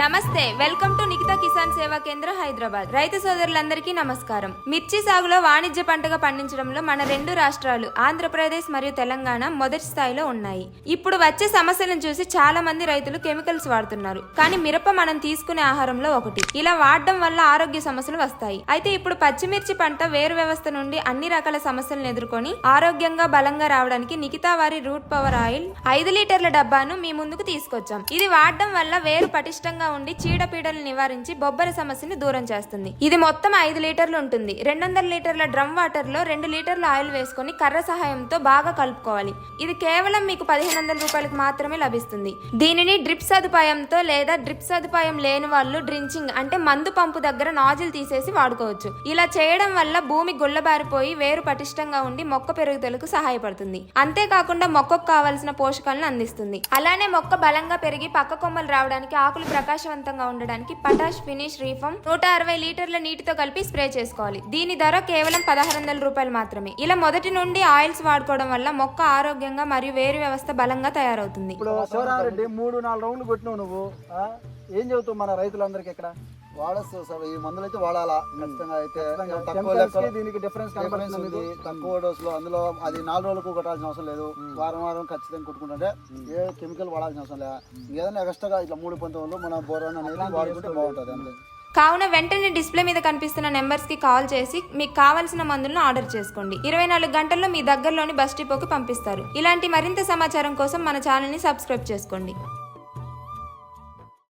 నమస్తే welcome to Nikhita Kisan సేవా కేంద్ర హైదరాబాద్. రైతు సోదరులందరికీ నమస్కారం. మిర్చి సాగులో వాణిజ్య పంటగా పండించడంలో మన రెండు రాష్ట్రాలు ఆంధ్రప్రదేశ్ మరియు తెలంగాణ మొదటి స్థాయిలో ఉన్నాయి. ఇప్పుడు వచ్చే సమస్యలను చూసి చాలా మంది రైతులు కెమికల్స్ వాడుతున్నారు. కానీ మిరప మనం తీసుకునే ఆహారంలో ఒకటి. ఇలా వాడడం వల్ల ఆరోగ్య సమస్యలు వస్తాయి. అయితే ఇప్పుడు పచ్చిమిర్చి పంట వేరు వ్యవస్థ నుండి అన్ని రకాల సమస్యలను ఎదుర్కొని ఆరోగ్యంగా బలంగా రావడానికి నిఖితా వారి రూట్ పవర్ ఆయిల్ ఐదు లీటర్ల డబ్బాను మీ ముందుకు తీసుకొచ్చాం. ఇది వాడడం వల్ల వేరు పటిష్టంగా ఉండి చీడపీడలు నివారించి బొబ్బర సమస్యని దూరం చేస్తుంది. ఇది మొత్తం ఐదు లీటర్లు ఉంటుంది. రెండు వందల లీటర్ల డ్రమ్ వాటర్లో రెండు లీటర్ల ఆయిల్ వేసుకొని కర్ర సహాయంతో బాగా కలుపుకోవాలి. ఇది కేవలం మీకు పదిహేను వందల రూపాయలకు మాత్రమే లభిస్తుంది. దీనిని డ్రిప్ సదుపాయంతో లేదా డ్రిప్ సదుపాయం లేని వాళ్ళు డ్రించింగ్ అంటే మందు పంపు దగ్గర నాజిల్ తీసేసి వాడుకోవచ్చు. ఇలా చేయడం వల్ల భూమి గుల్లబారిపోయి వేరు పటిష్టంగా ఉండి మొక్క పెరుగుదలకు సహాయపడుతుంది. అంతేకాకుండా మొక్కకు కావలసిన పోషకాలను అందిస్తుంది. అలానే మొక్క బలంగా పెరిగి పక్క కొమ్మలు రావడానికి ఆకులు ప్రకాశవంతంగా ఉండడానికి పటాష్ ఫినిష్ రీఫమ్ నూట అరవై లీటర్ల నీటితో కలిపి స్ప్రే చేసుకోవాలి. దీని ధర కేవలం పదహారు వందల రూపాయలు మాత్రమే. ఇలా మొదటి నుండి ఆయిల్స్ వాడుకోవడం వల్ల మొక్క ఆరోగ్యంగా మరియు వేరు వ్యవస్థ బలంగా తయారవుతుంది. ఇప్పుడు మూడు నాలుగు రౌండ్లు కొట్టినావు నువ్వు ఏం చెబుతావు మన రైతులందరికీ ఇక్కడ? వాడచ్చు సార్. ఈ మందులు అయితే వాడాలా? ఖచ్చితంగా అయితే తక్కువ దీనికి డిఫరెన్స్ కనబడుతుంది ఉంది. తక్కువ డోస్లో అందులో అది నాలుగు రోజులకు కొట్టాల్సిన అవసరం లేదు. వారం వారం ఖచ్చితంగా కొట్టుకుంటుంటే ఏ కెమికల్ వాడాల్సిన అవసరం లేదు ఏదైనా ఎక్స్ట్రాగా ఇట్లా మూడు పంతొమ్మిదిలో మన బోరాన్ అనేది వాడుకుంటే బాగుంటుంది అంతే. కావున వెంటనే డిస్ప్లే మీద కనిపిస్తున్న నెంబర్స్కి కాల్ చేసి మీకు కావాల్సిన మందులను ఆర్డర్ చేసుకోండి. ఇరవై నాలుగు గంటల్లో మీ దగ్గరలోని బస్ డిపోకి పంపిస్తారు. ఇలాంటి మరింత సమాచారం కోసం మన ఛానల్ని సబ్స్క్రైబ్ చేసుకోండి.